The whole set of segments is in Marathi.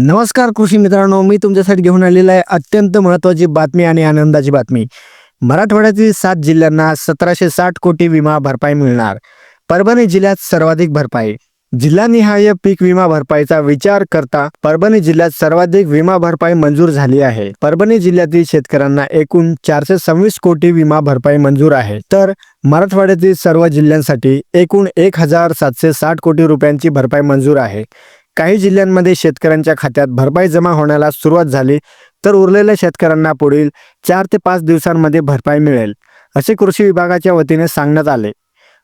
नमस्कार कृषी मित्रांनो मी तुमच्यासाठी घेऊन आलेला आहे अत्यंत महत्त्वाची बातमी आणि आनंदाची बातमी. मराठवाड्यातील सात जिल्ह्यांना सतराशे साठ कोटी विमा भरपाई मिळणार. परभणी जिल्ह्यात सर्वाधिक भरपाई. जिल्हानिहाय पीक विमा भरपाईचा विचार करता परभणी जिल्ह्यात सर्वाधिक विमा भरपाई मंजूर झाली आहे. परभणी जिल्ह्यातील शेतकऱ्यांना एकूण चारशे सव्वीस कोटी विमा भरपाई मंजूर आहे. तर मराठवाड्यातील सर्व जिल्ह्यांसाठी एकूण एक हजार सातशे साठ कोटी रुपयांची भरपाई मंजूर आहे. काही जिल्ह्यांमध्ये शेतकऱ्यांच्या खात्यात भरपाई जमा होण्याला सुरुवात झाली तर उरलेल्या शेतकऱ्यांना पुढील चार ते पाच दिवसांमध्ये भरपाई मिळेल असे कृषी विभागाच्या वतीने सांगण्यात आले.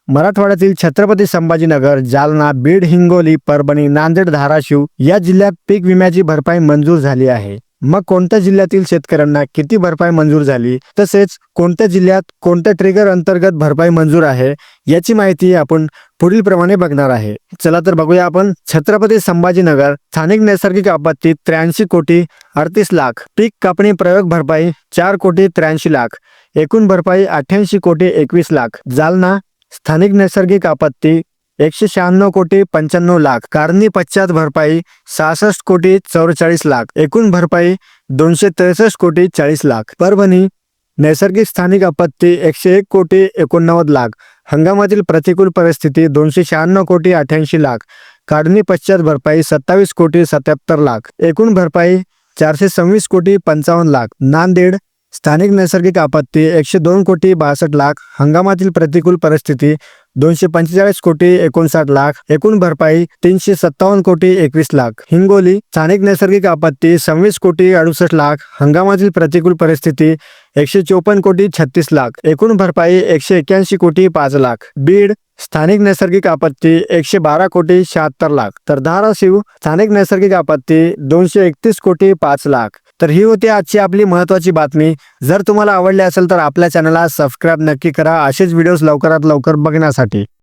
मराठवाड्यातील छत्रपती संभाजीनगर जालना बीड हिंगोली परभणी नांदेड धाराशिव या जिल्ह्यात पीक विम्याची भरपाई मंजूर झाली आहे. मग कोणत्या जिल्ह्यातील शेतकऱ्यांना किती भरपाई मंजूर झाली? तसेच कोणत्या जिल्ह्यात कोणत्या ट्रिगर अंतर्गत भरपाई मंजूर आहे? याची माहिती आपण पुढील प्रमाणे बघणार आहे. चला तर बघूया आपण छत्रपती संभाजीनगर स्थानिक नैसर्गिक आपत्ती त्र्याऐंशी कोटी अडतीस लाख पीक कापणी प्रयोग भरपाई चार कोटी त्र्याऐंशी लाख एकूण भरपाई अठ्ठ्याऐंशी कोटी एकवीस लाख जालना स्थानिक नैसर्गिक आपत्ती एकशे शहाण्णव कोटी पंच्याण्णव लाख. कारणी पश्चात भरपाई सहासष्ट कोटी चौवेचाळीस लाख. एकूण भरपाई दोनशे त्रेसष्ट कोटी चाळीस लाख. परभणी नैसर्गिक स्थानिक आपत्ती एकशे एक कोटी एकोणनव्वद लाख. हंगामातील प्रतिकूल परिस्थिती दोनशे शहाण्णव कोटी अठ्याऐंशी लाख. काढणी पश्चात भरपाई सत्तावीस कोटी सत्याहत्तर लाख. एकूण भरपाई चारशे सव्वीस कोटी पंचावन्न लाख. नांदेड स्थानिक नैसर्गिक आपत्ती एकशे दोन कोटी बासष्ट लाख हंगामातील प्रतिकूल परिस्थिती दोनशे पंचेचाळीस कोटी एकोणसाठ लाख एकूण भरपाई तीनशे सत्तावन्न कोटी एकवीस लाख. हिंगोली स्थानिक नैसर्गिक आपत्ती सव्वीस कोटी अडुसष्ट लाख हंगामातील प्रतिकूल परिस्थिती एकशे चोपन्न कोटी छत्तीस लाख एकूण भरपाई एकशे एक्क्याऐंशी कोटी पाच लाख. बीड स्थानिक नैसर्गिक आपत्ती एकशे बारा कोटी शहात्तर लाख. तर धाराशिव स्थानिक नैसर्गिक आपत्ती दोनशे एकतीस कोटी पाच लाख. तर ही होती आजची आपली महत्त्वाची बातमी. जर तुम्हाला आवडली असेल तर आपल्या चॅनलला सबस्क्राईब नक्की करा. असेच व्हिडिओज लवकरात लवकर बघण्यासाठी.